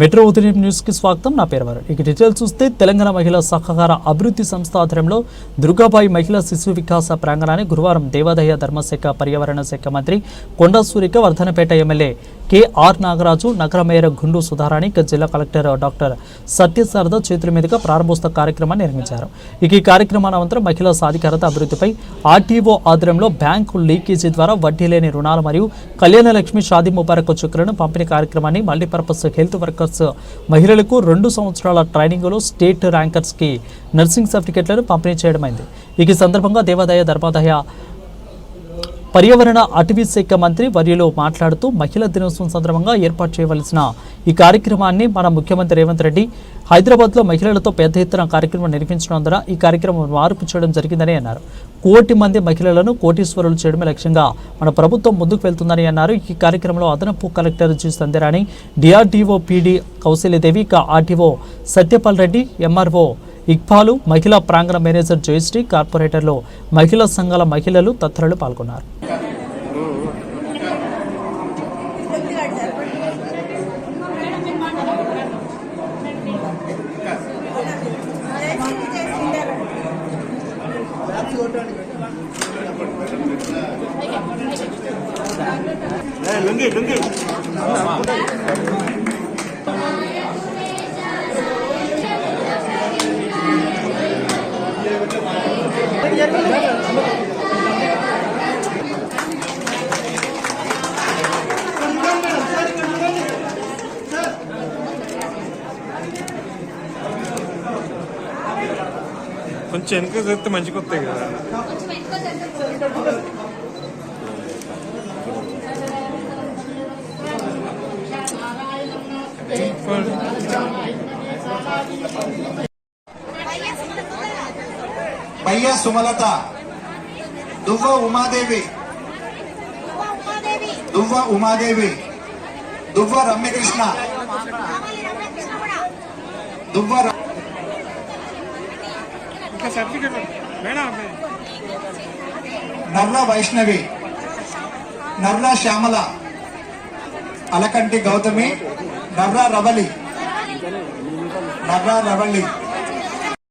Metro ఉదయం న్యూస్కి స్వాగతం. నా పేరు వారు ఇక డీటెయిల్స్ చూస్తే తెలంగాణ మహిళా సహకార అభివృద్ధి సంస్థ ఆధ్వర్యంలో దుర్గాబాయి మహిళా శిశు వికాస ప్రాంగణాన్ని గురువారం దేవాదాయ ధర్మశాఖ పర్యావరణ శాఖ మంత్రి కొండా సూరిక వర్ధనపేట ఎమ్మెల్యే కేఆర్ నాగరాజు నగర మేయర్ గుండు సుధారాణి జిల్లా కలెక్టర్ డాక్టర్ సత్యశారద చేతుల మీదుగా ప్రారంభోత్సవ కార్యక్రమాన్ని నిర్మించారు. ఇక ఈ కార్యక్రమాన అనంతరం మహిళా సాధికారత అభివృద్ధిపై ఆర్టీఓ ఆధ్వర్యంలో బ్యాంకు లీకేజీ ద్వారా వడ్డీ లేని రుణాలు మరియు కళ్యాణ లక్ష్మి షాది ముబారక్ చెక్కులను పంపిణీ కార్యక్రమాన్ని మల్టీపర్పస్ హెల్త్ వర్కర్స్ మహిళలకు రెండు సంవత్సరాల ట్రైనింగ్లో స్టేట్ ర్యాంకర్స్కి నర్సింగ్ సర్టిఫికెట్లను పంపిణీ చేయడమైంది. ఇక ఈ సందర్భంగా దేవాదాయ ధర్మాదాయ పర్యావరణ అటవీ శాఖ మంత్రి వర్యలో మాట్లాడుతూ మహిళా దినోత్సవం సందర్భంగా ఏర్పాటు చేయవలసిన ఈ కార్యక్రమాన్ని మన ముఖ్యమంత్రి రేవంత్ రెడ్డి హైదరాబాద్లో మహిళలతో పెద్ద ఎత్తున కార్యక్రమం నిర్వహించడం ఈ కార్యక్రమం మార్పు చేయడం జరిగిందని అన్నారు. కోటి మంది మహిళలను కోటీశ్వరులు చేయడమే లక్ష్యంగా మన ప్రభుత్వం ముందుకు వెళ్తుందని అన్నారు. ఈ కార్యక్రమంలో అదనపు collector G. Sandhyarani DRDO PD Kausalyadevi ఇక ఆర్టీఓ సత్యపాల్ రెడ్డి ఎంఆర్ఓ ఇక్బాలు మహిళా ప్రాంగణ మేనేజర్ జయశ్రీ కార్పొరేటర్లో మహిళా సంఘాల మహిళలు తదితరులు పాల్గొన్నారు. లుంగి లుంగి. కొంచెం వెనక చేస్తే మంచిగా వస్తాయి కదా. భయ్య సుమలత దువ్వ ఉమాదేవి. దువ్వ ఉమాదేవి దువ్వ రమ్యకృష్ణ. దువ్వ నర్ల వైష్ణవి నర్ల శ్యామల అలకంటి గౌతమి నర్ర రవలి నర్ర రవళి